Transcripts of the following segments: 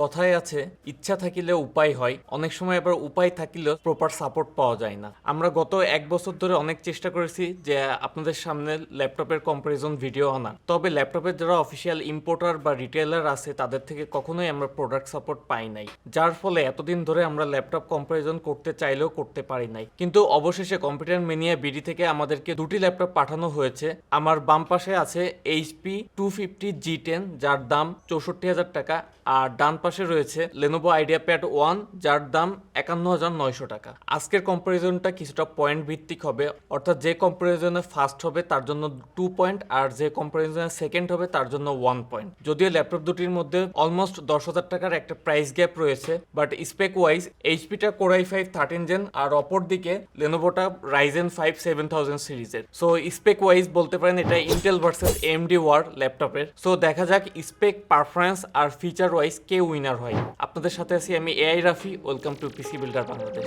কথায় আছে, ইচ্ছা থাকিলে উপায় হয়। অনেক সময় আবার উপায় থাকিলেও প্রপার সাপোর্ট পাওয়া যায় না। আমরা গত এক বছর ধরে অনেক চেষ্টা করেছি যে আপনাদের সামনে ল্যাপটপের কম্পারিজন ভিডিও আনা তবে ল্যাপটপের যারা অফিসিয়াল ইম্পোর্টার বা রিটেলার আছে, তাদের থেকে কখনোই আমরা প্রোডাক্ট সাপোর্ট পাই নাই। যার ফলে এতদিন ধরে আমরা ল্যাপটপ কম্পারিজন করতে চাইলেও করতে পারি নাই। কিন্তু অবশেষে কম্পিউটার মেনিয়া বিডি থেকে আমাদেরকে দুটি ল্যাপটপ পাঠানো হয়েছে। আমার বাম পাশে আছে HP two fifty G ten যার দাম চৌষট্টি হাজার টাকা, আর ডান পাশে রয়েছে লেনোভো আইডিয়া প্যাড ওয়ান যার দাম একান্ন হাজার নয়শো টাকা। আজকের কম্পারিজনটা কিছুটা পয়েন্ট ভিত্তিক হবে, অর্থাৎ যে কম্পারিজনে ফার্স্ট হবে, তার জন্য টু পয়েন্ট আর যে কম্পারিজনে সেকেন্ড হবে, তার জন্য ওয়ান পয়েন্ট যদিও ল্যাপটপ দুটির মধ্যে অলমোস্ট দশ হাজার টাকার একটা প্রাইস গ্যাপ রয়েছে but spec wise এইচপিটা core i five thirteen gen আর অপর দিকে লেনোভোটা রাইজেন ফাইভ সেভেন থাউজেন্ড সিরিজের সো স্পেক ওয়াইজ বলতে পারেন, এটা ইন্টেল ভার্সেস এমডি ওয়ার ল্যাপটপের সো দেখা যাক স্পেক পারফরমেন্স আর ফিচার ওয়াইজ কে উইনার হয়। আপনাদের সাথে আছি আমি AI Rafi welcome to PC builder Bangladesh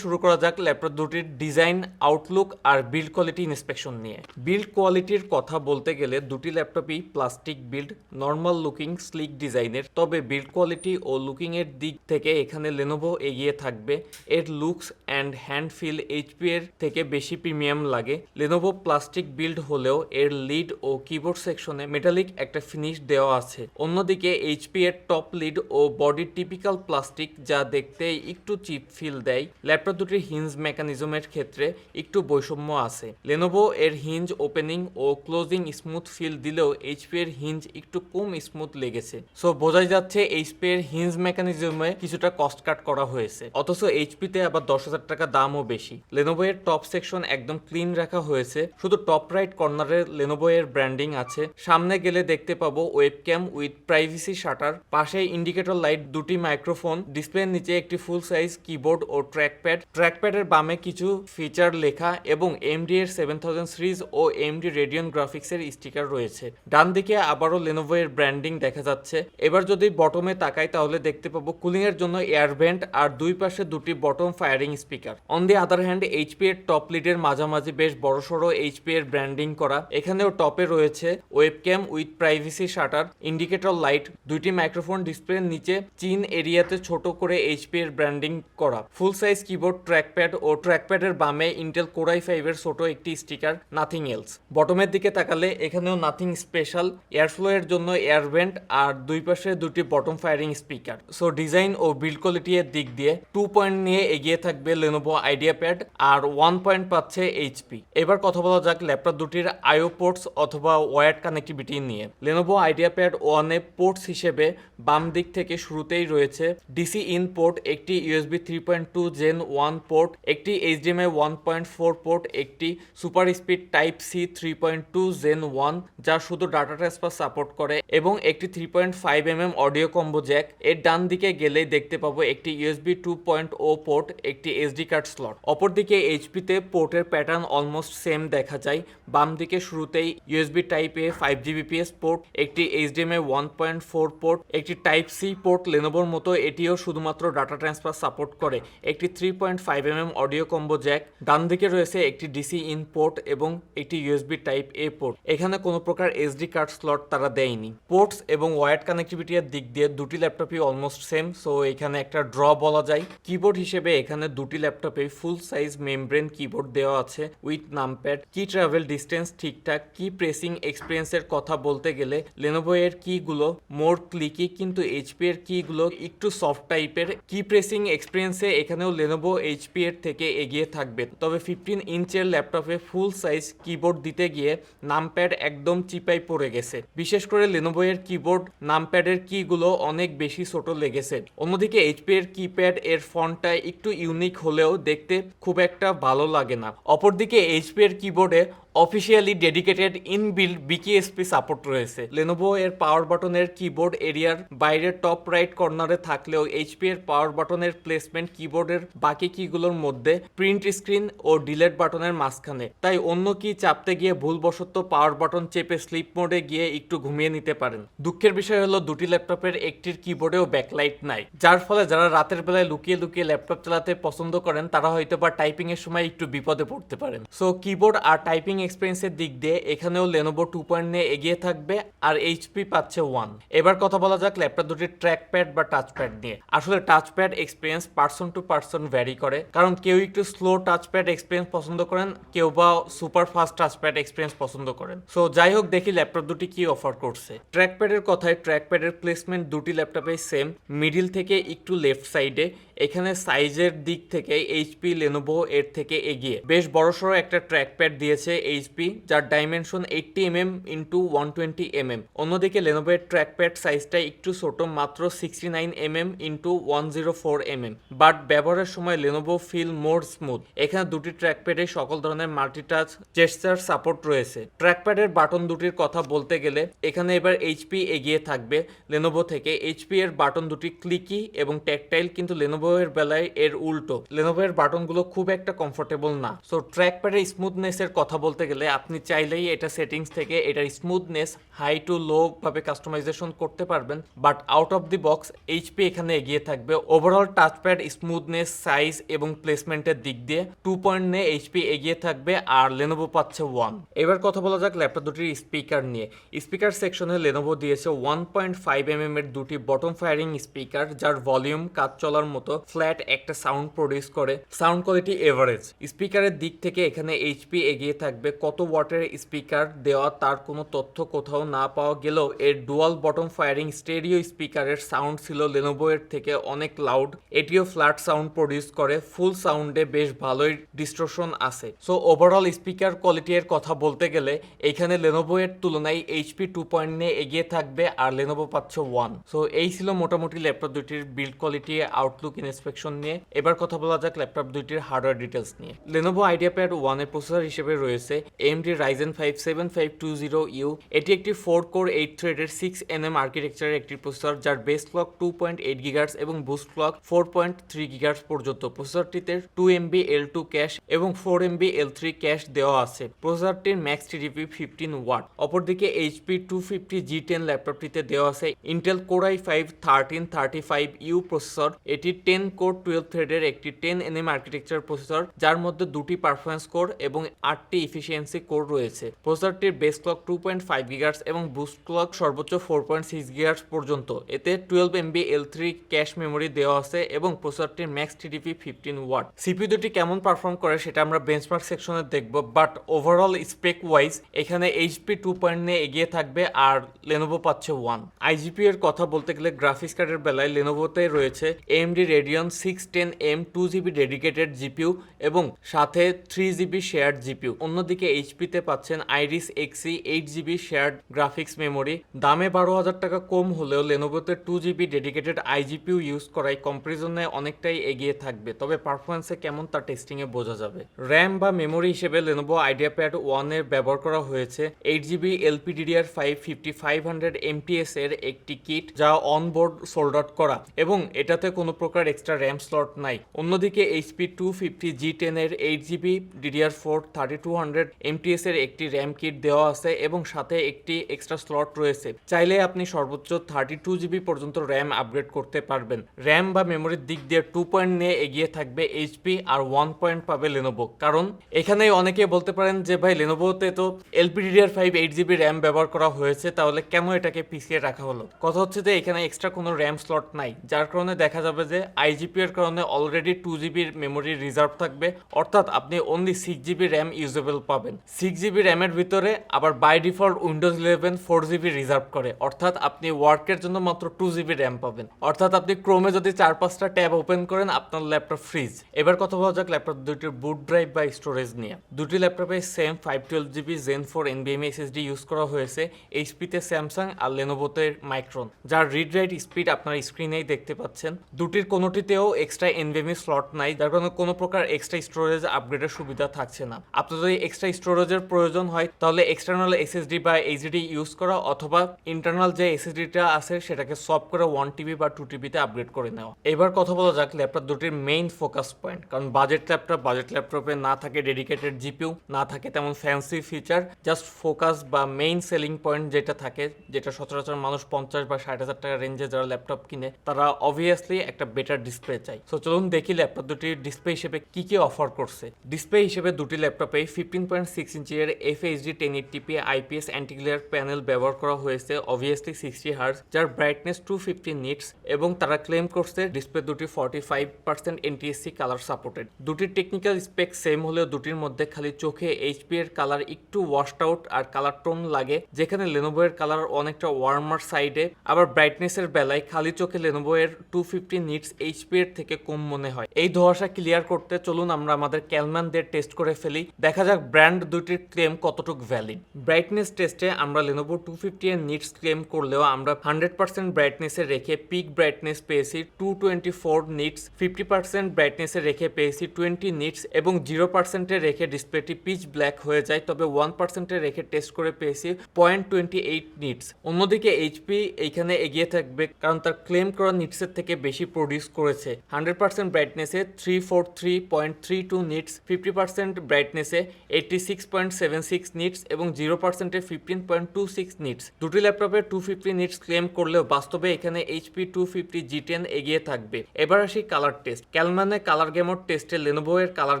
শুরু করা যাক ল্যাপটপ দুটির ডিজাইন আউটলুক আর বিল্ড কোয়ালিটি ইন্সপেকশন নিয়ে। বিল্ড কোয়ালিটির কথা বলতে গেলে দুটি ল্যাপটপই plastic build normal looking sleek ডিজাইনের। তবে বিল্ড কোয়ালিটি ও লুকিং এর দিক থেকে এখানে লেনোভো এগিয়ে থাকবে। এর looks and hand feel HP এর থেকে বেশি প্রিমিয়াম লাগে। লেনোভো প্লাস্টিক বিল্ড হলেও এর লিড ও কিবোর্ড সেকশনে মেটালিক একটা ফিনিশ দেওয়া আছে। অন্যদিকে এইচপি এর টপ লিড ও বডি টিপিক্যাল প্লাস্টিক যা দেখতে একটু চিপ ফিল দেয়। ল্যাপটপ দুটির হিঞ্জ মেকানিজমের ক্ষেত্রে একটু বৈষম্য আছে। লেনোভো এর হিঞ্জ ওপেনিং ও ক্লোজিং স্মুথ ফিল দিলেও এইচপি এর হিঞ্জ একটু কম স্মুথ লেগেছে। সো বোঝাই যাচ্ছে এইচপি এর হিঞ্জ মেকানিজমে কিছুটা কস্ট কাট করা হয়েছে। অথচ এইচপি তে আবার দশ হাজার টাকা দামও বেশি। লেনোভো এর টপ সেকশন একদম ক্লিন রাখা হয়েছে। শুধু টপ রাইট কর্নারে লেনোভো এর ব্র্যান্ডিং আছে। সামনে গেলে দেখতে পাবো ওয়েবক্যাম উইথ প্রাইভেসি শাটার পাশে ইন্ডিকেটর লাইট দুটি মাইক্রোফোন ডিসপ্লের নিচে একটি ফুল সাইজ কিবোর্ড ও ট্র্যাকপ্যাড ট্র্যাকপ্যাডের বামে কিছু ফিচার লেখা এবং এমডি এর সেভেন থাউজেন্ড সিরিজ ও এমডি রেডিয়ন গ্রাফিক্সের স্টিকার রয়েছে। ডান দিকে আবারও লেনোভো এর ব্র্যান্ডিং দেখা যাচ্ছে। এবার যদি বটমে তাকাই, তাহলে দেখতে পাবো কুলিং এর জন্য এয়ার ভেন্ট আর দুই পাশে দুটি bottom firing speaker on the other hand HP এর টপ লিডের মাঝামাঝি বেশ বড়সড় এইচপি এর ব্র্যান্ডিং করা। এখানেও টপে রয়েছে webcam with privacy shutter indicator light দুইটি মাইক্রোফোন ডিসপ্লের নিচে, চিন এরিয়াতে ছোট করে এইচপি এর ব্র্যান্ডিং করা। ফুল সাইজ কিবোর্ড ট্র্যাকপ্যাড ও ট্র্যাকপ্যাডের বামে ইন্টেল কোরাই ফাইভের ছোট একটি স্টিকার নাথিং এলস বটমের দিকে তাকালে এখানেও নাথিং স্পেশাল এয়ারফ্লো এর জন্য এয়ার ভেন্ট আর দুই পাশে দুটি bottom firing speaker so design ও বিল্ড এর দিক দিয়ে টু পয়েন্ট নিয়ে এগিয়ে থাকবে লেনোভো আইডিয়া প্যাড আর ওয়ান পয়েন্ট পাচ্ছে এইচপি এবার কথা বলা যাক ল্যাপটপ দুটির আইও পোর্টস অথবা ওয়ার্ড কানেক্টিভিটি নিয়ে। লেনোভো আইডিয়া প্যাড ওয়ানে পোর্টস হিসেবে বাম দিক থেকে শুরুতেই রয়েছে ডিসি ইন পোর্ট একটি USB three point two gen one port একটি HDMI one point four port একটি super speed type C three point two gen one যা শুধু ডাটা ট্রান্সফার সাপোর্ট করে, এবং একটি three point five M M audio combo jack এর ডান দিকে গেলেই দেখতে পাবো একটি USB two point o port একটি এসডি কার্ড স্লট অপরদিকে এইচপিতে পোর্টের প্যাটার্ন অলমোস্ট সেম দেখা যায়। বাম দিকে শুরুতেই USB type A five Gbps port একটি HDMI one point four port একটি টাইপ সি পোর্ট লেনোভোর মতো, এটিও শুধুমাত্র ডাটা ট্রান্সফার সাপোর্ট করে। একটি three point five M M audio combo jack ডান দিকে রয়েছে একটি ডিসি ইন পোর্ট এবং একটি ইউএসবি টাইপ এ পোর্ট এখানে কোনো প্রকার এসডি কার্ড স্লট তারা দেয়নি। পোর্টস এবং ওয়ার্ড কানেক্টিভিটি এর দিক দিয়ে দুটি ল্যাপটপই অলমোস্ট সেম সো এখানে একটা ড্র বলা যায়। কিবোর্ড হিসেবে এখানে দুটি ল্যাপটপে ফুল সাইজ মেমব্রেন কিবোর্ড দেওয়া আছে with numpad key travel distance ঠিকঠাক কি প্রেসিং এক্সপিরিয়েন্সের কথা বলতে গেলে লেনোভো এর কিগুলো মোর ক্লিকি কিন্তু এইচপি এর কিগুলো একটু সফট টাইপের কি প্রেসিং এক্সপিরিয়েন্সে এখানেও লেনোভো এইচপি এর থেকে এগিয়ে থাকবে। তবে ফিফটিন ইঞ্চের ল্যাপটপে ফুল সাইজ কিবোর্ড দিতে গিয়ে নামপ্যাড একদম চিপাই পড়ে গেছে। বিশেষ করে লেনোভো এর কিবোর্ড নামপ্যাডের কিগুলো অনেক বেশি ছোট লেগেছে। অন্যদিকে এইচপি এর কিপ্যাড এর ফন্টটা একটু ইউনিক হলেও দেখতে খুব একটা ভালো লাগে না। অপরদিকে এইচপি এর কিবোর্ডে officially dedicated inbuilt BKSP support রয়েছে। লেনোভো এর পাওয়ার বাটনের কিবোর্ড এরিয়ার বাইরের টপ রাইট কর্নারে থাকলেও এইচপি এর পাওয়ার বাটনের প্লেসমেন্ট কিবোর্ডের বাকি কিগুলোর মধ্যে প্রিন্ট স্ক্রিন ও ডিলেট বাটনের মাঝখানে। তাই অন্য কি চাপতে গিয়ে ভুলবশত পাওয়ার বাটন চেপে স্লিপ মোডে গিয়ে একটু ঘুমিয়ে নিতে পারেন। দুঃখের বিষয় হলো দুটি ল্যাপটপের একটির কিবোর্ডেও ব্যাকলাইট নাই। যার ফলে যারা রাতের বেলায় লুকিয়ে লুকিয়ে ল্যাপটপ চালাতে পছন্দ করেন, তারা হয়তো বা টাইপিং এর সময় একটু বিপদে পড়তে পারেন। সো, কিবোর্ড আর টাইপিং এক্সপিরিয়েন্সের দিক দিয়ে এখানেও লেনোভো টু পয়েন্ট নিয়ে এগিয়ে থাকবে আর এইচপি পাচ্ছে ওয়ান এবার কথা বলা যাক ল্যাপটপ দুটির ট্র্যাক প্যাড বা টাচ প্যাড নিয়ে। আসলে touch pad experience person to person vary করে। কারণ কেউ একটু স্লো টাচপ্যাড এক্সপিরিয়েন্স পছন্দ করেন, কেউ বা সুপার ফাস্ট টাচপ্যাড এক্সপিরিয়েন্স পছন্দ করেন। সো যাই হোক, দেখি ল্যাপটপ দুটি কি অফার করছে। ট্র্যাকপ্যাডের কথায় ট্র্যাকপ্যাডের প্লেসমেন্ট দুটি ল্যাপটপে সেম মিডিল থেকে একটু লেফট সাইডে এখানে সাইজের দিক থেকে এইচপি লেনোভো এর থেকে এগিয়ে। বেশ বড়সড় একটা ট্র্যাক প্যাড দিয়েছে এইচপি যার dimension eighty mm into one twenty mm অন্যদিকে লেনোভো এর ট্র্যাক প্যাড সাইজটা একটু ছোট, মাত্র sixty nine mm into one zero four mm but ব্যবহারের সময় লেনোভো ফিল মোর স্মুথ এখানে দুটি ট্র্যাক প্যাডে সকল ধরনের মাল্টিটাচ জেস্টার সাপোর্ট রয়েছে। ট্র্যাক প্যাডের বাটন দুটির কথা বলতে গেলে, এখানে এবার এইচপি এগিয়ে থাকবে লেনোভো থেকে। এইচপি এর বাটন দুটি ক্লিকি এবং ট্যাকটাইল কিন্তু লেনোভো এর বেলায় এর উল্টো। লেনোভো এর বাটনগুলো খুব একটা কমফোর্টেবল না। সো ট্র্যাক প্যাডের স্মুথনেস এর কথা বলতে গেলে আপনি চাইলেই এটা সেটিংস থেকে এটার স্মুথনেস হাই টু লো ভাবে কাস্টমাইজেশন করতে পারবেন। But out of the box HP এখানে এগিয়ে থাকবে। ওভারঅল টাচপ্যাড স্মুথনেস সাইজ এবং প্লেসমেন্টের দিক দিয়ে টু পয়েন্ট নিয়ে এইচপি এগিয়ে থাকবে আর লেনোভো পাচ্ছে ওয়ান এবার কথা বলা যাক ল্যাপটপ দুটির স্পিকার নিয়ে। স্পিকার সেকশনে লেনোভো দিয়েছে one point five M M এর দুটি বটম ফায়ারিং স্পিকার যার ভলিউম কাজ চলার মতো ফ্ল্যাট একটা সাউন্ড প্রডিউস করে। Sound quality average. স্পিকারের দিক থেকে এখানে এইচপি এগিয়ে থাকবে। কত ওয়াটের স্পিকার দেওয়া তার কোনো তথ্য কোথাও না পাওয়া গেলেও এর ডুয়াল বটম ফায়ারিং স্টেরিও স্পিকারের সাউন্ড ছিল লেনোভো এর থেকে অনেক লাউড এটিও ফ্ল্যাট সাউন্ড প্রডিউস করে। ফুল সাউন্ডে বেশ ভালোই ডিস্ট্রোশন আছে। সো ওভারঅল স্পিকার কোয়ালিটি এর কথা বলতে গেলে, এখানে লেনোভো এর তুলনায় এইচপি টু পয়েন্ট নিয়ে এগিয়ে থাকবে আর লেনোভো পাচ্ছে ওয়ান সো এই ছিল মোটামুটি ল্যাপটপ দুটির বিল্ড কোয়ালিটি আউটলুক ইনস্পেকশন নিয়ে। এবার কথা বলা যাক ল্যাপটপ দুইটির হার্ডওয়্যার ডিটেলস নিয়ে। লেনোভো আইডিয়া প্যাড ওয়ানের প্রসেসর হিসেবে রয়েছে AMD Ryzen five seven five two zero U এটি একটি ফোর কোর এইট থ্রেডের সিক্স এন এম আর্কিটেকচারের একটি প্রসেসর যার base clock two point eight gigahertz এবং boost clock four point three gigahertz পর্যন্ত। প্রসেসরটিতে two MB L two cache এবং four MB L three cache দেওয়া আছে। প্রসেসরটির ম্যাক্স টিডিপি ফিফটিন ওয়াট অপরদিকে HP two fifty G ten ল্যাপটপটিতে দেওয়া আছে Intel core i five thirteen thirty five U processor এটি ten core twelve থ্রেডের একটি ten N M architecture processor যার মধ্যে দুটি পারফরমেন্স কোর এবং আটটি ইফিসিয়েন্সি কোর রয়েছে। প্রসেসরটির base clock two point five gigahertz এবং বুস্ট ক্লক সর্বোচ্চ ফোর পয়েন্ট সিক্স গিগার্স পর্যন্ত। এতে twelve MB L three cache memory দেওয়া আছে এবং প্রসেসরটির max TDP fifteen watt CPU দুটি কেমন পারফর্ম করে সেটা আমরা বেঞ্চমার্ক সেকশনে দেখব বাট ওভারঅল স্পেক ওয়াইজ এখানে এইচপি টু পয়েন্ট নিয়ে এগিয়ে থাকবে আর লেনোভো পাচ্ছে ওয়ান আইজিপি এর কথা বলতে গেলে গ্রাফিক্স কার্ডের বেলায় লেনোভোতে রয়েছে AMD Radeon six ten M two GB dedicated GPU এবং সাথে থ্রি জিবি শেয়ার্ড জিপিউ অন্যদিকে এইচপিতে পাচ্ছেন Iris Xe eight GB shared graphics memory দামে বারো হাজার টাকা কম হলেও লেনোভোতে two GB dedicated iGPU use করায় কম্পারিজনে অনেকটাই এগিয়ে থাকবে। তবে পারফরমেন্সে কেমন তা টেস্টিংয়ে বোঝা যাবে। র্যাম বা মেমোরি হিসেবে লেনোভো আইডিয়া প্যাড ওয়ানের ব্যবহার করা হয়েছে। Eight GB LPDDR five fifty five hundred MTS এর একটি কিট যা অনবোর্ড সোল্ড করা। এবং এটাতে কোনো প্রকার এক্সট্রা র্যাম স্লট নাই। অন্যদিকে এইচপি টু ফিফটি জি টেনের eight GB DDR four thirty two hundred MTS এর একটি র্যাম কিট দেওয়া আছে এবং সাথে একটি এক্সট্রা স্লট রয়েছে। চাইলে আপনি সর্বোচ্চ থার্টি টু জিবি পর্যন্ত র্যাম আপগ্রেড করতে পারবেন। র্যাম বা মেমোরির দিক দিয়ে টু পয়েন্ট নিয়ে এগিয়ে থাকবে এইচপি আর ওয়ান পয়েন্ট পাবে লেনোভো কারণ এখানে অনেকে বলতে পারেন যে, ভাই লেনোভোতে তো LPDDR five eight GB RAM ব্যবহার করা হয়েছে, তাহলে কেন এটাকে পিছিয়ে রাখা হলো? কথা হচ্ছে যে, এখানে এক্সট্রা কোনো র্যাম স্লট নাই। যার কারণে দেখা যাবে যে আইজিপি এর কারণে অলরেডি টু জিবির মেমোরি রিজার্ভ থাকবে। অর্থাৎ আপনি only six GB RAM usable পাবেন। সিক্স জিবি র্যামের ভিতরে আবার by default Windows eleven four GB reserve করে। অর্থাৎ আপনি ওয়ার্কের জন্য মাত্র টু জিবি র্যাম পাবেন। অর্থাৎ আপনি ক্রোমে যদি চার পাঁচটা ট্যাব ওপেন করেন, আপনার ল্যাপটপ ফ্রিজ এবার কথা বলা যাক ল্যাপটপ দুটির বুট ড্রাইভ বা স্টোরেজ নিয়ে। দুটি ল্যাপটপে same five twelve GB Gen four এনবিএমএ SSD use করা হয়েছে। এইচপিতে স্যামসাং আর লেনোভোতে মাইক্রোন যার রিড রাইট স্পিড আপনার স্ক্রিনেই দেখতে পাচ্ছেন। দুটির কোনোটিতেও এক্সট্রা এনবিএমএ স্লট নাই, যার কারণে কোনো প্রকার এক্সট্রা স্টোরেজ আপগ্রেডের সুবিধা থাকছে না। আপনার যদি এক্সট্রা স্টোরেজের প্রয়োজন হয়, তাহলে এক্সটার্নাল এসএসডি বা এইচডি ইউজ করা অথবা ইন্টারনাল যে এসএসডিটা আছে, সেটাকে সব করে ওয়ান টিবি বা টু টিবিতে আপগ্রেড করে নেওয়া। এবার কথা বলা যাক ল্যাপটপ দুটির মেইন ফোকাস পয়েন্ট কারণ বাজেট ল্যাপটপ বাজেট ল্যাপটপে না থাকে ডেডিকেটেড জিপিউ না থাকে তেমন ফ্যান্সি ফিচার জাস্ট ফোকাস বা মেইন সেলিং পয়েন্ট যেটা থাকে, যেটা সচরাচর মানুষ পঞ্চাশ বা ষাট হাজার টাকা রেঞ্জে যারা ল্যাপটপ কিনে, তারা অবভিয়াসলি একটা বেটার ডিসপ্লে চাই। সো চলুন দেখি ল্যাপটপ দুটি ডিসপ্লে হিসেবে কি কি অফার করছে। ডিসপ্লে হিসেবে দুটি ল্যাপটপে ফিফটিন পয়েন্ট সিক্স ইঞ্চির F HD ten eighty p IPS antiglare panel ব্যবহার করা হয়েছে অবভিয়াসলি সিক্সটি হার্স যার ব্রাইটনেস টু ফিফটি নিটস এবং তারা ক্লেম করছে ডিসপ্লে দুটি forty five percent NTSC colour supported দুটির টেকনিক্যাল স্পেক সেম হলেও দুটির মধ্যে খালি চোখে এইচপি এর কালার একটু ওয়াশড আউট আর কালার টোন লাগে, যেখানে লেনোভো এর কালার অনেকটা ওয়ার্মার সাইডে আবার ব্রাইটনেসের বেলায় খালি চোখে লেনোভো এর টু ফিফটি নিটস এইচপি এর থেকে কম মনে হয়। এই ধোয়াশা ক্লিয়ার করতে চলুন আমরা আমাদের ক্যালম্যান দিয়ে টেস্ট করে ফেলি। দেখা যাক ব্র্যান্ড দুটির ক্লেম কতটুকু ভ্যালিড ব্রাইটনেস টেস্টে আমরা লেনোভো টু ফিফটি এর নিটস ক্লেম করলেও আমরা হান্ড্রেড পার্সেন্ট ব্রাইটনেসে রেখে পিক ব্রাইটনেস পেয়েছি two twenty four nits fifty percent ব্রাইটনেসে রেখে পেয়েছি টোয়েন্টি নিটস এবং জিরো পার্সেন্টে রেখে ডিসপ্লেটি পিচ ব্ল্যাক হয়ে যায়, তবে ওয়ান পার্সেন্টে রেখে টেস্ট করে পেয়েছি পয়েন্ট টোয়েন্টি এইট নিটস অন্যদিকে এইচপি এইখানে এগিয়ে থাকবে কারণ তার ক্লেম করা নিটসের থেকে বেশি প্রডিউস করেছে। Hundred percent ব্রাইটনেসে three four three point three two nits fifty percent ব্রাইটনেসে eighty six point seven six nits এবং জিরো পার্সেন্টে fifteen point two six nits দুটি ল্যাপটপে টু ফিফটি নিটস ক্লেম করলেও বাস্তবে এখানে HP two fifty G ten এগিয়ে থাকবে। এবার আসি কালার টেস্ট ক্যালমানে কালার গেমোট টেস্টে লেনোভো এর colour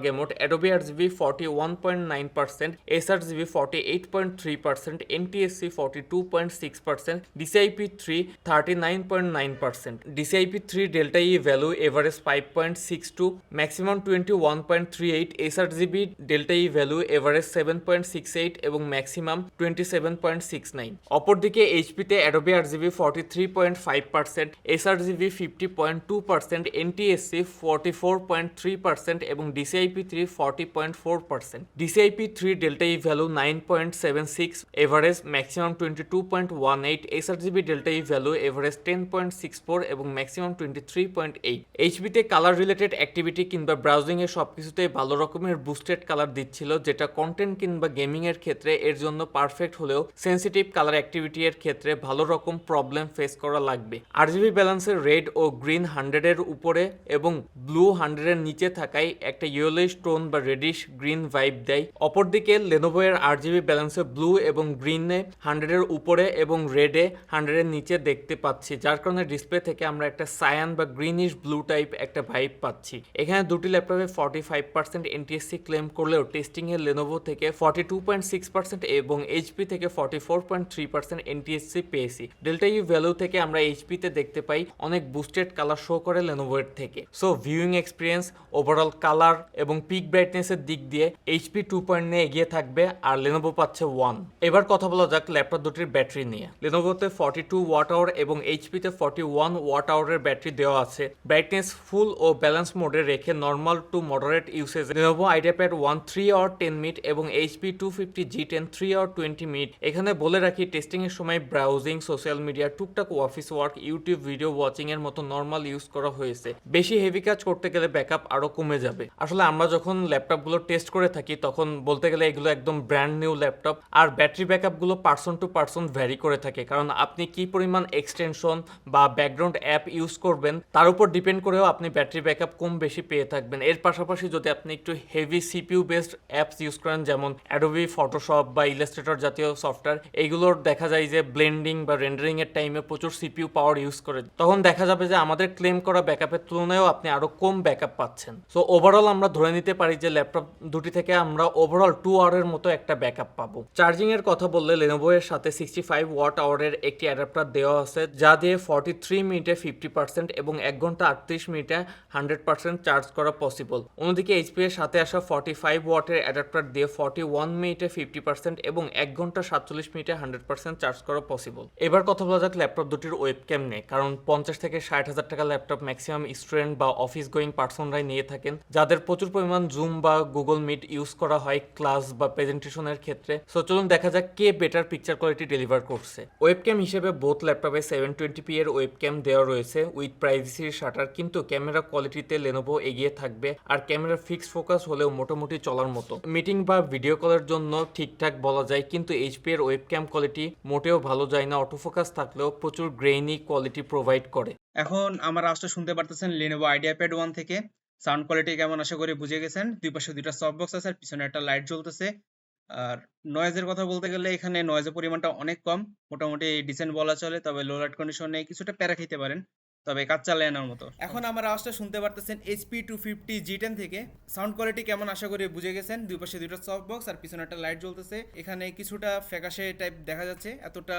gamut Adobe RGB forty one point nine percent sRGB forty eight point three percent NTSC forty two point six percent DCIP three thirty nine point nine percent DCIP three delta E value average five point six two maximum twenty one point three eight sRGB delta E value average seven point six eight এবং maximum twenty seven point six nine অপরদিকে এইচপিতে Adobe RGB forty three point five percent sRGB fifty point two percent NTSC forty four point three percent এবং DCIP three forty point four percent DCIP three delta E value nine point seven six average maximum twenty two point one eight sRGB delta E value average ten point six four এবং maximum twenty three point eight এইচপিতে colour related activity কিংবা browsing এর সবকিছুতেই ভালো রকমের boosted colour দিচ্ছিল, যেটা content কিংবা gaming এর ক্ষেত্রে এর জন্য পারফেক্ট হলেও সেন্সিটিভ কালার অ্যাক্টিভিটি এর ক্ষেত্রে ভালো রকম প্রবলেম ফেস করা লাগবে। আরজিবি ব্যালেন্সের রেড ও গ্রিন হান্ড্রেডের উপরে এবং ব্লু হান্ড্রেডের নিচে থাকায় একটা ইয়েলোইশ টোন বা রেডিশ গ্রিন ভাইব দেয়। অপরদিকে লেনোভো এর আরজিবি ব্যালেন্সে ব্লু এবং গ্রিনে হান্ড্রেডের উপরে এবং রেডে হান্ড্রেডের নিচে দেখতে পাচ্ছি, যার কারণে ডিসপ্লে থেকে আমরা একটা সায়ান বা গ্রিনিশ ব্লু টাইপ একটা ভাইব পাচ্ছি। এখানে দুটি ল্যাপটপে forty five percent NTSC claim করলেও টেস্টিং এর লেনোভো থেকে forty two point six percent এবং এইচপি থেকে forty four point three percent NTSC পেয়েছি। ডেল্টা ইউ ভ্যালু থেকে আমরা এইচপিতে দেখতে পাই, অনেক বুস্টেড কালার শো করে লেনোভো এর থেকে। So viewing experience overall colour এবং পিক ব্রাইটনেসের দিক দিয়ে এইচপি টু পয়েন্ট নিয়ে এগিয়ে থাকবে আর লেনোভো পাচ্ছে ওয়ান এবার কথা বলা যাক ল্যাপটপ দুটির ব্যাটারি নিয়ে। লেনোভোতে ফর্টি টু ওয়াট আওয়ার এবং এইচপিতে ফর্টি ওয়ান ওয়াট আওয়ারের ব্যাটারি দেওয়া আছে। ব্রাইটনেস ফুল ও ব্যালেন্স মোডে রেখে normal to moderate usage Lenovo IdeaPad one three hour ten minute এবং HP two fifty G ten three hour twenty minute এখানে বলে রাখি টেস্টিং এর সময় ব্রাউজিং সোশ্যাল মিডিয়া টুকটাক office work YouTube video watching এর মতো নর্মাল ইউজ করা হয়েছে। বেশি হেভি কাজ করতে গেলে ব্যাকআপ কমে যাবে। আসলে আমরা যখন ল্যাপটপগুলো টেস্ট করে থাকি, তখন বলতে গেলে এগুলো একদম ব্র্যান্ড নিউ ল্যাপটপ। আর ব্যাটারি ব্যাকআপগুলো পার্সন টু পার্সন ভ্যারি করে থাকে। কারণ আপনি কি পরিমাণ এক্সটেনশন বা ব্যাকগ্রাউন্ড অ্যাপ ইউজ করবেন, তার উপর ডিপেন্ড করেও আপনি ব্যাটারি ব্যাকআপ কম বেশি পেয়ে থাকবেন। এর পাশাপাশি যদি আপনি একটু heavy CPU based apps use করেন, যেমন অ্যাডোবি ফটোশপ বা ইলাস্ট্রেটর জাতীয় সফটওয়্যার এইগুলোর দেখা যায় যে ব্লেন্ডিং বা রেন্ডারিং এর টাইমে প্রচুর সিপিইউ পাওয়ার ইউজ করে। তখন দেখা যাবে যে আমাদের ক্লেম করা ব্যাকআপের তুলনায়ও আপনি আরও কম ব্যাকআপ পাচ্ছেন। সো ওভারঅল আমরা ধরে নিতে পারি যে ল্যাপটপ দুটি থেকে আমরা ওভারঅল টু আওয়ারের মতো একটা ব্যাকআপ পাবো। চার্জিং এর কথা বললে লেনোভো এর সাথে সিক্সটি ফাইভ ওয়াট আওয়ারের একটি অ্যাডাপ্টার দেওয়া আছে, যা দিয়ে ফর্টি থ্রি মিনিটে ফিফটি পার্সেন্ট এবং এক ঘণ্টা আটত্রিশ মিনিটে হান্ড্রেড পার্সেন্ট চার্জ করা পসিবল অন্যদিকে এইচপি এর সাথে আসা ফর্টি ফাইভ ওয়াটের অ্যাডাপ্টার দিয়ে ফর্টি ওয়ান মিনিটে ফিফটি পার্সেন্ট এবং এক ঘণ্টা সাতচল্লিশ মিনিটে হান্ড্রেড পার্সেন্ট চার্জ করা পসিবল এবার কথা বলা যাক ল্যাপটপ দুটির ওয়েবক্যাম নিয়ে, কারণ পঞ্চাশ থেকে ষাট হাজার টাকা ল্যাপটপ ম্যাক্সিমাম স্টুডেন্ট বা অফিস গোয়িং পার্সনরাই নিয়ে থাকেন, যাদের প্রচুর পরিমাণ জুম বা গুগল মিট ইউজ করা হয় ক্লাস বা প্রেজেন্টেশনের ক্ষেত্রে। সো চলুন দেখা যাক কে বেটার পিকচার কোয়ালিটি ডেলিভার করছে। ওয়েবক্যাম হিসেবে বোথ ল্যাপটপে সেভেন টোয়েন্টি পি এর ওয়েব ওয়েবক্যাম দেওয়া রয়েছে উইথ প্রাইভেসির শাটার, কিন্তু ক্যামেরা কোয়ালিটিতে লেনোভো এগিয়ে থাকবে আর ক্যামেরা ফিক্সড ফোকাস হলেও মোটামুটি চলার মতো। মিটিং বা ভিডিও কলের জন্য ঠিকঠাক বলা যায়, কিন্তু এইচপি এর ওয়েবক্যাম কোয়ালিটি মোটেও ভালো যায় না। অটোফোকাস থাকলেও প্রচুর গ্রেইনি কোয়ালিটি প্রোভাইড করে। এখন আমার আওয়াজটা শুনতে পারতেছেন লেনোভো আইডিয়া প্যাড ওয়ান থেকে। সাউন্ড কোয়ালিটি কেমন আশা করি বুঝে গেছেন। দুই পাশে দুইটা সফট বক্স আছে আর পিছনে একটা লাইট জ্বলতেছে। আর নয়েজের কথা বলতে গেলে এখানে নয়েজের পরিমাণটা অনেক কম। মোটামুটি ডিসেন্ট বলা চলে, তবে লো লাইট কন্ডিশনে কিছুটা প্যারা খেতে পারেন। তবে কাজ চালিয়ে আনার মতো। এখন আমার আওয়াজটা শুনতে পারতেছেন HP two fifty G ten থেকে। সাউন্ড কোয়ালিটি কেমন আশা করি বুঝে গেছেন। দুই পাশে দুটো সফট বক্স আর পিছনে একটা লাইট জ্বলতেছে। এখানে কিছুটা ফ্যাকাশে টাইপ দেখা যাচ্ছে। এতটা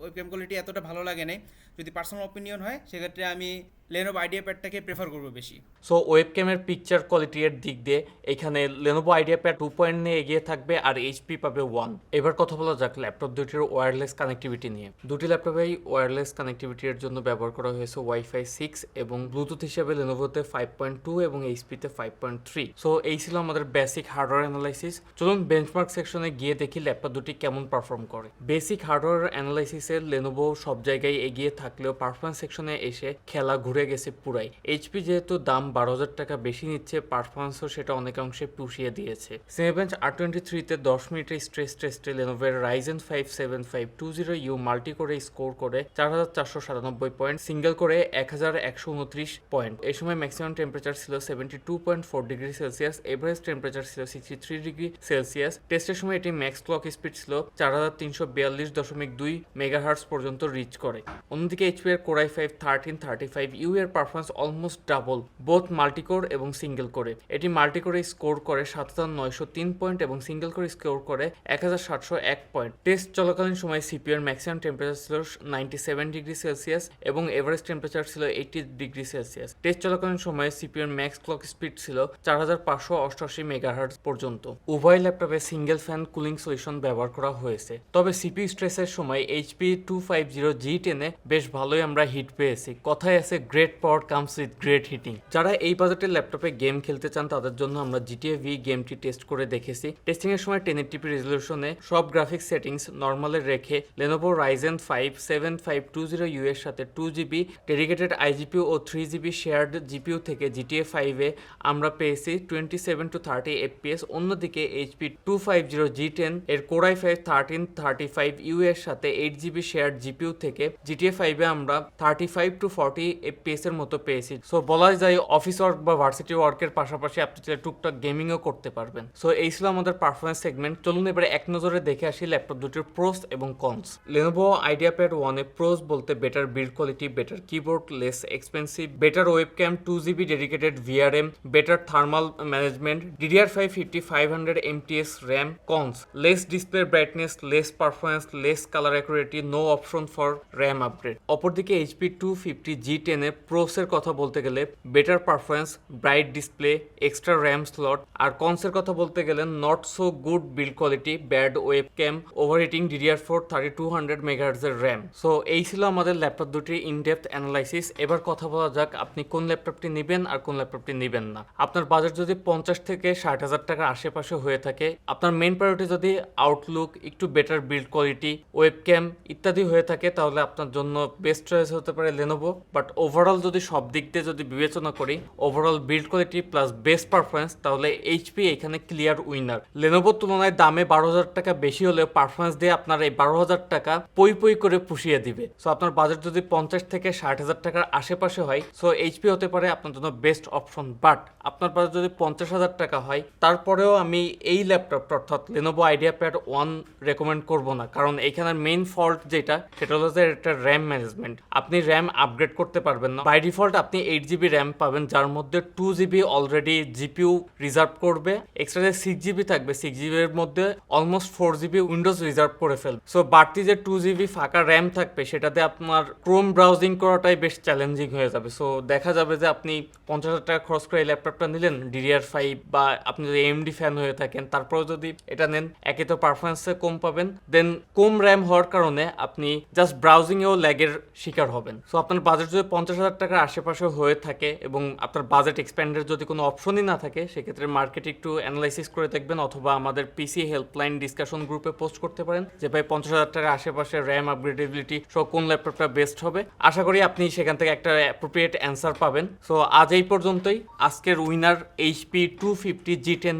ওয়েবক্যাম কোয়ালিটি এতটা ভালো লাগে নাই। যদি পার্সোনাল অপিনিয়ন হয়, সেক্ষেত্রে আমি লেনোভো আইডিয়া প্যাডটাকে প্রেফার করব বেশি। সো ওয়েবক্যামের পিকচার কোয়ালিটির দিক দিয়ে, এখানে Lenovo IdeaPad two point নিয়ে এগিয়ে থাকবে আর এইচপি পাবে ওয়ান এবার কথা বলা যাক ল্যাপটপ দুটির ওয়্যারলেস কানেক্টিভিটি নিয়ে। দুটি ল্যাপটপেই ওয়্যারলেস কানেক্টিভিটির জন্য ব্যবহার করা হয়েছে ওয়াইফাই সিক্স এবং ব্লুটুথ হিসেবে লেনোভোতে ফাইভ পয়েন্ট টু এবং এইচপিতে ফাইভ পয়েন্ট থ্রি সো এই ছিল আমাদের বেসিক হার্ডওয়্যার অ্যানালাইসিস চলুন বেঞ্চমার্ক সেকশনে গিয়ে দেখি ল্যাপটপ দুটি কেমন পারফর্ম করে। বেসিক হার্ডওয়্যার অ্যানালাইসিসে লেনোভো সব জায়গায় এগিয়ে থাকলেও পারফরমেন্স সেকশনে এসে খেলা ঘুরে গেছে পুরাই। এইচপি যেহেতু দাম বারো হাজার টাকা বেশি নিচ্ছে পারফরমেন্সও সেটা অনেকাংশে পুষিয়ে দিয়েছে। সিনেবেঞ্চ আর টোয়েন্টি থ্রিতে দশ মিনিটের স্ট্রেস টেস্টে লেনোভের Ryzen five seven five two zero U multi করে স্কোর করে চার হাজার চারশো সাতানব্বই পয়েন্ট সিঙ্গেল করে এক হাজার একশো উনত্রিশ পয়েন্ট এই সময় ম্যাক্সিমাম টেম্পারেচার ছিল seventy two point four degree Celsius average temperature ছিল সিক্সটি থ্রি ডিগ্রি সেলসিয়াস টেস্টের সময় এটি ম্যাক্স ক্লক স্পিড ছিল চার হাজার তিনশো বিয়াল্লিশ দশমিক দুই মেগাহার্টস পর্যন্ত রিচ করে। অন্যদিকে এইচপি এর Core i five thirteen thirty five U এর performance almost double both multicore এবং সিঙ্গেল করে এটি মাল্টিকোরে স্কোর করে সাত হাজার নয়শো তিন পয়েন্ট এবং সিঙ্গেল করে স্কোর করে এক হাজার সাতশো এক পয়েন্ট টেস্ট চলাকালীন সময় সিপিউ এর ম্যাক্সিমাম টেম্পারেচার ছিল নাইনটি সেভেন ডিগ্রি সেলসিয়াস এবং এভারেজ টেম্পারেচার ছিল এইটি ডিগ্রি সেলসিয়াস টেস্ট চলাকালীন সময় সিপিউ এর ম্যাক্স ক্লক স্পিড ছিল চার হাজার পাঁচশো অষ্টআশি মেগাহার্টজ পর্যন্ত। উভয় ল্যাপটপে সিঙ্গেল ফ্যান কুলিং সলিউশন ব্যবহার করা হয়েছে। তবে সিপিউ স্ট্রেসের সময় HP two five zero G টেনে বেশ ভালোই আমরা হিট পেয়েছি। কথায় আছে great power comes with great heating যারা এই বাজেটের ল্যাপটপে গেম খেলতে চান, তাদের জন্য আমরা জিটিএ ভি গেমটি টেস্ট করে দেখেছি। টেস্টিং এর সময় টেন এইটিপি রেজলিউশনে সব গ্রাফিক্স সেটিংস নর্মালে রেখে Lenovo Ryzen five seven five two zero U এর সাথে টু জিবি ডেডিকেটেড আইজিপিউ ও থ্রি জিবি শেয়ার্ড জিপিউ থেকে জিটিএ ফাইভে আমরা পেয়েছি twenty seven to thirty FPS অন্যদিকে HP two five zero G ten এর core i five thirteen thirty five U এর সাথে এইট জিবি শেয়ার্ড জিপিউ থেকে জিটিএ ফাইভে আমরা thirty five to forty FPS এর মতো পেয়েছি। সো বলা যায় অফিস ওয়ার্ক বা ভার্সিটি ওয়ার্কের পাশাপাশি আপনি চাইলে টুকটাক গেমিংও করতে পারবেন। সো এই ছিল আমাদের পারফরমেন্স সেগমেন্ট চলুন এবারে এক নজরে দেখে আসি ল্যাপটপ দুটির প্রোস এবং কনস লেনোভো আইডিয়া প্যাড ওয়ানে প্রোস বলতে better build quality better keyboard less expensive better webcam two GB dedicated VRAM better thermal management DDR five fifty five hundred MTS RAM cons less display brightness less performance less colour accuracy no option for RAM upgrade অপরদিকে HP two fifty G টেনের প্রোসের কথা বলতে গেলে better performance bright display extra RAM slot আর কনসের কথা বলতে গেলে not so good build quality bad webcam overheating DDR four thirty two hundred মেগাহার্জের RAM so এই ছিল আমাদের ল্যাপটপ দুটির ইনডেপথ অ্যানালাইসিস এবার কথা বলা যাক আপনি কোন ল্যাপটপটি নেবেন আর কোন ল্যাপটপটি নেবেন না। আপনার বাজেট যদি পঞ্চাশ থেকে ষাট হাজার টাকার আশেপাশে হয়ে থাকে, আপনার মেন প্রায়োরিটি যদি আউটলুক একটু better build quality webcam ইত্যাদি হয়ে থাকে, তাহলে আপনার জন্য বেস্ট চয়েস হতে পারে লেনোভো বাট ওভারঅল যদি সব দিক দিয়ে যদি বিবেচনা করি overall build quality plus best performance তাহলে এইচপি এখানে ক্লিয়ার উইনার লেনোভোর তুলনায় দামে বারো হাজার টাকা বেশি হলেও পারফরমেন্স দিয়ে আপনার এই বারো হাজার টাকা পই পই করে পুষিয়ে দিবে। সো আপনার বাজেট যদি পঞ্চাশ থেকে ষাট হাজার টাকার আশেপাশে হয় সো এইচপি হতে পারে আপনার জন্য বেস্ট অপশন বাট আপনার বাজেট যদি পঞ্চাশ হাজার টাকা হয়, তারপরেও আমি এই ল্যাপটপটা অর্থাৎ Lenovo IdeaPad one recommend করব না। কারণ এখানে মেইন ফল্ট যেটা, সেটা হলো যে এটা র্যাম ম্যানেজমেন্ট আপনি র্যাম আপগ্রেড করতে পারবেন না। বাই ডিফল্ট আপনি এইট জিবি র্যাম পাবেন, যার মধ্যে two GB already GPU reserve করবে। এক্সট্রা যে সিক্স জিবি থাকবে সিক্স জিবির মধ্যে almost four GB Windows reserve করে ফেলবে। সো বাড়তি যে টু জিবি ফাঁকা র্যাম থাকবে, সেটাতে আপনার ক্রোম ব্রাউজিং করাটাই বেশ চ্যালেঞ্জিং হয়ে যাবে। সো দেখা যাবে যে আপনি পঞ্চাশ হাজার টাকা খরচ করে ল্যাপটপটা নিলেন ডিডিআর ফাইভ বা আপনি যদি এমডি ফ্যান হয়ে থাকেন, তারপরেও যদি এটা নেন, একে তো পারফরমেন্সে কম পাবেন। দেন কম র্যাম হওয়ার কারণে আপনি জাস্ট ব্রাউজিংয়েও ল্যাগের শিকার হবেন। সো আপনার বাজেট যদি পঞ্চাশ হাজার টাকার আশেপাশে হয়ে থাকে এবং আপনার বাজেট এক্সপ্যান্ডের যদি কোনো অপশনই না থাকে, সেক্ষেত্রে মার্কেট একটু অ্যানালাইসিস করে দেখবেন অথবা আমাদের পিসি হেল্পলাইন ডিসকাশন গ্রুপে পোস্ট করতে পারেন যে, ভাই, পঞ্চাশ হাজার টাকার আশেপাশে র্যাম আপগ্রেডেবিলিটি সহ কোন ল্যাপটপটা বেস্ট হবে? আশা করি আপনি সেখান থেকে একটা অ্যাপ্রোপ্রিয়েট অ্যান্সার পাবেন। সো আজ এই পর্যন্তই। আজকের winner HP two fifty G ten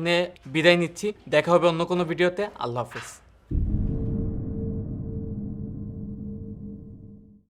বিদায় নিচ্ছি। দেখা হবে অন্য কোনো ভিডিওতে আল্লাহ হাফিজ।